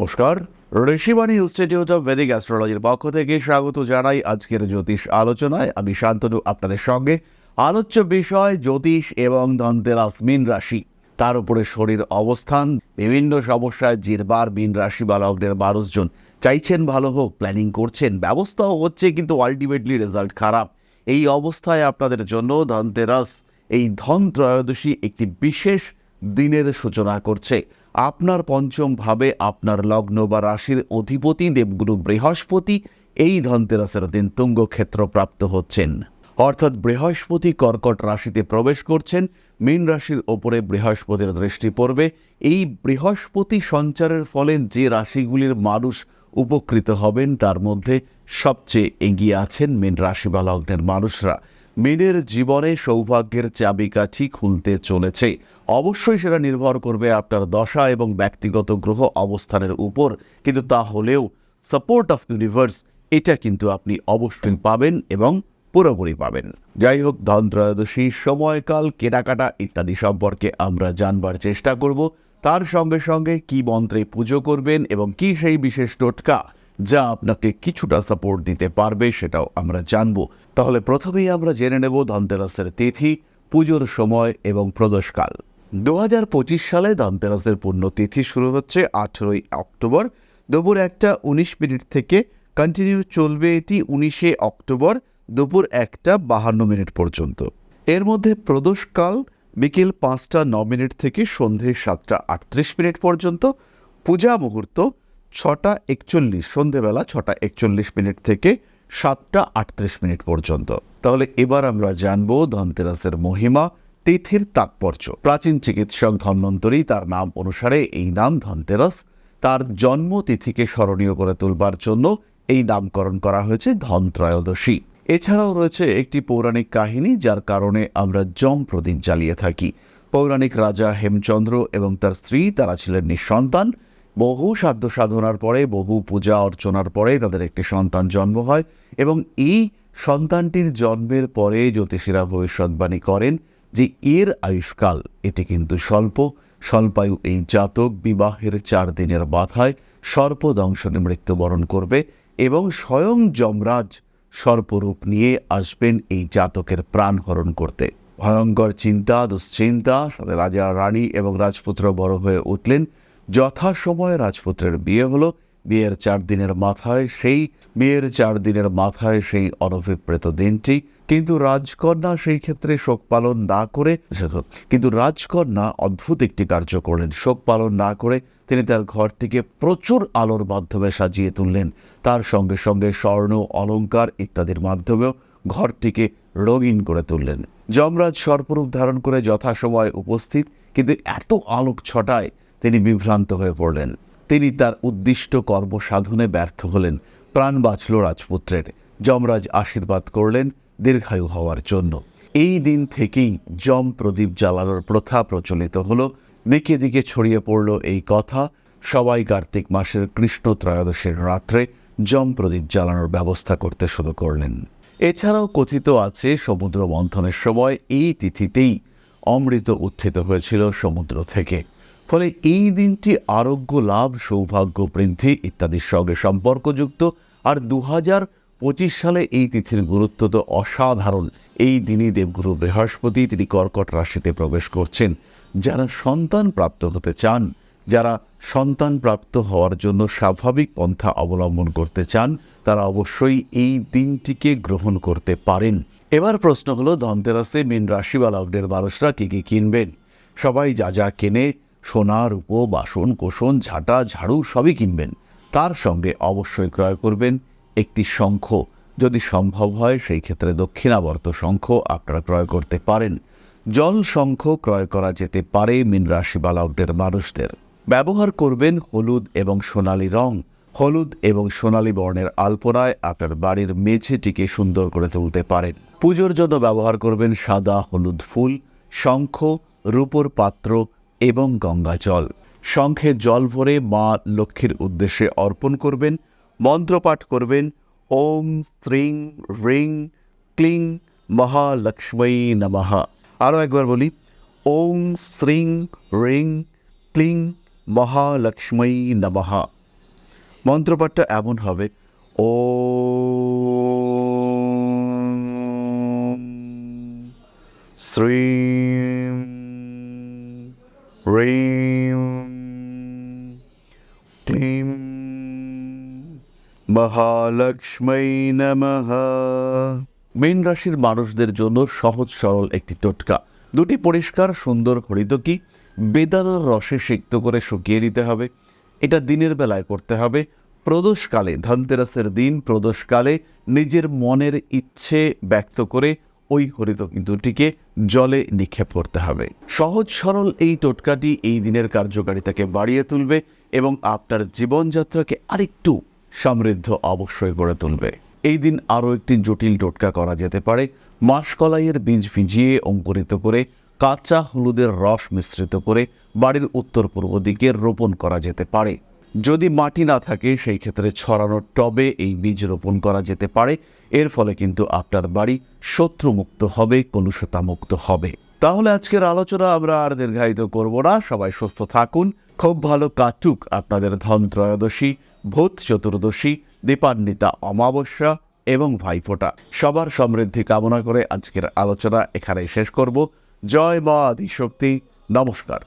নমস্কার। Rishibani institute of Vedic অ্যাস্ট্রোলজির পক্ষ থেকে স্বাগত জানাই আজকের জ্যোতিষ আলোচনায়। আমি শান্তনু, আপনাদের সঙ্গে। আলোচ্য বিষয় জ্যোতিষ এবং ধনতেরাস মীন রাশি। তার উপরে শরীর অবস্থান, বিভিন্ন সমস্যায় জিরবার মীন রাশি বা লগ্নের মানুষজন। চাইছেন ভালো হোক প্ল্যানিং করছেন, ব্যবস্থাও হচ্ছে কিন্তু আলটিমেটলি রেজাল্ট খারাপ। এই অবস্থায় আপনাদের জন্য ধনতেরাস, এই ধন ত্রয়োদশী একটি বিশেষ দিনের সূচনা করছে। আপনার পঞ্চম ভাবে আপনার লগ্ন বা রাশির অধিপতি দেবগুরু বৃহস্পতি এই ধনতেরাসের দিন তুঙ্গ ক্ষেত্র প্রাপ্ত হচ্ছেন। অর্থাৎ বৃহস্পতি কর্কট রাশিতে প্রবেশ করছেন, মীন রাশির ওপরে বৃহস্পতির দৃষ্টি পড়বে। এই বৃহস্পতি সঞ্চারের ফলে যে রাশিগুলির মানুষ উপকৃত হবেন, তার মধ্যে সবচেয়ে এগিয়ে আছেন মীন রাশি বা লগ্নের মানুষরা। মীনের জীবনে সৌভাগ্যের চাবিকাঠি খুলতে চলেছে। অবশ্যই সেটা নির্ভর করবে আপনার দশা এবং ব্যক্তিগত গ্রহ অবস্থানের উপর। কিন্তু তা হলেও সাপোর্ট অফ ইউনিভার্স এটা কিন্তু আপনি অবশ্যই পাবেন এবং পুরোপুরি পাবেন। যাই হোক ধন ত্রয়োদশী সময়কাল, কেনাকাটা ইত্যাদি সম্পর্কে আমরা জানবার চেষ্টা করব। তার সঙ্গে সঙ্গে কি মন্ত্রে পুজো করবেন এবং কি সেই বিশেষ টোটকা যা আপনাকে কিছুটা সাপোর্ট দিতে পারবে সেটাও আমরা জানব। তাহলে প্রথমেই আমরা জেনে নেব ধনতেরাসের তিথি, পুজোর সময় এবং প্রদোষকাল। দু হাজার পঁচিশ সালে ধনতেরাসের পুণ্যতিথি শুরু হচ্ছে আঠেরোই অক্টোবর। দুপুর একটা উনিশ মিনিট থেকে কন্টিনিউ চলবে এটি উনিশে অক্টোবর দুপুর একটা বাহান্ন মিনিট পর্যন্ত। এর মধ্যে প্রদোষকাল বিকেল পাঁচটা ন মিনিট থেকে সন্ধে সাতটা আটত্রিশ মিনিট পর্যন্ত। পূজা মুহূর্ত ছটা একচল্লিশ, সন্ধেবেলা ছটা একচল্লিশ মিনিট থেকে সাতটা আটত্রিশ মিনিট পর্যন্ত। তাহলে এবার আমরা জানব ধনতেরাসের মহিমা, তিথির তাৎপর্য। প্রাচীন চিকিৎসক ধন্বন্তরী তার নাম অনুসারে এই নাম ধনতেরাস। তার জন্মতিথিকে স্মরণীয় করে তুলবার জন্য এই নামকরণ করা হয়েছে ধন ত্রয়োদশী এছাড়াও রয়েছে একটি পৌরাণিক কাহিনী, যার কারণে আমরা জম প্রদীপ জ্বালিয়ে থাকি। পৌরাণিক রাজা হেমচন্দ্র এবং তার স্ত্রী, তারা ছিলেন নিঃসন্তান। বহু সাধ্য সাধনার পরে, বহু পূজা অর্চনার পরে তাদের একটি সন্তান জন্ম হয় এবং এই সন্তানটির জন্মের পরে জ্যোতিষীরা ভবিষ্যৎবাণী করেন যে এর আয়ুষ্কাল এটি কিন্তু স্বল্প। স্বল্পায়ু এই জাতক বিবাহের চার দিনের মাথায় সর্পদংশনে মৃত্যুবরণ করবে এবং স্বয়ং যমরাজ সর্পরূপ নিয়ে আসবেন এই জাতকের প্রাণ হরণ করতে। ভয়ঙ্কর চিন্তা, দুশ্চিন্তা, সাথে রাজা, রানী এবং রাজপুত্র বড় হয়ে উঠলেন। যথাসময়ে রাজপুত্রের বিয়ে হলো। বিয়ের চার দিনের মাথায় সেই, বিয়ের চার দিনের মাথায় সেই অনভিপ্রেত দিনটি। কিন্তু রাজকন্যা সেই ক্ষেত্রে শোক পালন না করে কিন্তু রাজকন্যা অদ্ভুত একটি কার্য করলেন। শোক পালন না করে তিনি তার ঘরটিকে প্রচুর আলোর মাধ্যমে সাজিয়ে তুললেন। তার সঙ্গে সঙ্গে স্বর্ণ, অলংকার ইত্যাদির মাধ্যমেও ঘরটিকে রঙিন করে তুললেন। যমরাজ সর্পরূপ ধারণ করে যথাসময় উপস্থিত, কিন্তু এত আলোক ছটায় তিনি বিভ্রান্ত হয়ে পড়লেন। তিনি তার উদ্দিষ্ট কর্ম সাধনে ব্যর্থ হলেন। প্রাণ বাঁচল রাজপুত্রের। যমরাজ আশীর্বাদ করলেন দীর্ঘায়ু হওয়ার জন্য। এই দিন থেকেই যম প্রদীপ জ্বালানোর প্রথা প্রচলিত হলো। দিকে দিকে ছড়িয়ে পড়ল এই কথা। সবাই কার্তিক মাসের কৃষ্ণ ত্রয়োদশের রাত্রে যম প্রদীপ জ্বালানোর ব্যবস্থা করতে শুরু করলেন। এছাড়াও কথিত আছে, সমুদ্র মন্থনের সময় এই তিথিতেই অমৃত উত্থিত হয়েছিল সমুদ্র থেকে। ফলে এই দিনটি আরোগ্য লাভ, সৌভাগ্য বৃদ্ধি ইত্যাদির সঙ্গে সম্পর্কযুক্ত। আর দু হাজার পঁচিশ সালে এই তিথির গুরুত্ব তো অসাধারণ। এই দিনই দেবগুরু বৃহস্পতি, তিনি কর্কট রাশিতে প্রবেশ করছেন। যারা সন্তান প্রাপ্ত হতে চান, যারা সন্তান প্রাপ্ত হওয়ার জন্য স্বাভাবিক পন্থা অবলম্বন করতে চান, তারা অবশ্যই এই দিনটিকে গ্রহণ করতে পারেন। এবার প্রশ্ন হলো, ধনতেরাসে মীন রাশি বা মানুষরা কী কী কিনবেন? সবাই যা যা কেনে সোনা রূপো বাসন কোষণ, ঝাঁটা, ঝাড়ু সবই কিনবেন। তার সঙ্গে অবশ্যই ক্রয় করবেন একটি শঙ্খ। যদি সম্ভব হয়, সেই ক্ষেত্রে দক্ষিণাবর্ত শঙ্খ আপনারা ক্রয় করতে পারেন। জল শঙ্খ ক্রয় করা যেতে পারে মীন রাশি বা লগ্নের মানুষদের। ব্যবহার করবেন হলুদ এবং সোনালি রং। হলুদ এবং সোনালী বর্ণের আলপনায় আপনার বাড়ির মেঝেটিকে সুন্দর করে তুলতে পারেন। পুজোর জন্য ব্যবহার করবেন সাদা হলুদ ফুল, শঙ্খ, রূপোর পাত্র এবং গঙ্গা জল। শঙ্খে জল ভরে মা লক্ষ্মীর উদ্দেশ্যে অর্পণ করবেন, মন্ত্রপাঠ করবেন, ওম শ্রীং রিং ক্লিং মহালক্ষ্মী নমঃ। আরও একবার বলি, ওম শ্রীং রিং ক্লিং মহালক্ষ্মী নমঃ। মন্ত্রপাঠটা এমন হবে ও শ্রীম রিম ক্লিম মহালক্ষ্মী নমঃ। মীন রাশির মানুষদের জন্য সহজ সরল একটি টোটকা। দুটি পরিষ্কার, সুন্দর হরিতকি বেদানার রসে সিক্ত করে শুকিয়ে নিতে হবে। এটা দিনের বেলায় করতে হবে। প্রদোষকালে, ধনতেরাসের দিন প্রদোষকালে নিজের মনের ইচ্ছে ব্যক্ত করে ওই হরিত দুটিকে জলে নিক্ষেপ করতে হবে। সহজ, সরল এই টোটকাটি এই দিনের কার্যকারিতাকে বাড়িয়ে তুলবে এবং আপনার জীবনযাত্রাকে আরেকটু সমৃদ্ধ, অবশ্যই করে তুলবে। এই দিন আরও একটি জটিল টোটকা করা যেতে পারে। মাসকলাইয়ের বীজ ভিজিয়ে অঙ্কুরিত করে, কাঁচা হলুদের রস মিশ্রিত করে বাড়ির উত্তর পূর্ব দিকে রোপণ করা যেতে পারে। যদি মাটি না থাকে, সেই ক্ষেত্রে ছড়ানো টবে এই বীজ রোপণ করা যেতে পারে। এর ফলে কিন্তু আপনার বাড়ি শত্রুমুক্ত হবে, কলুষতামুক্ত হবে। তাহলে আজকের আলোচনা আমরা আর দীর্ঘায়িত করব না। সবাই সুস্থ থাকুন, খুব ভালো কাটুক আপনাদের ধন ত্রয়োদশী, ভূত চতুর্দশী, দীপান্বিতা অমাবস্যা এবং ভাইফোঁটা। সবার সমৃদ্ধি কামনা করে আজকের আলোচনা এখানেই শেষ করব। জয় মা আদিশক্তি। নমস্কার।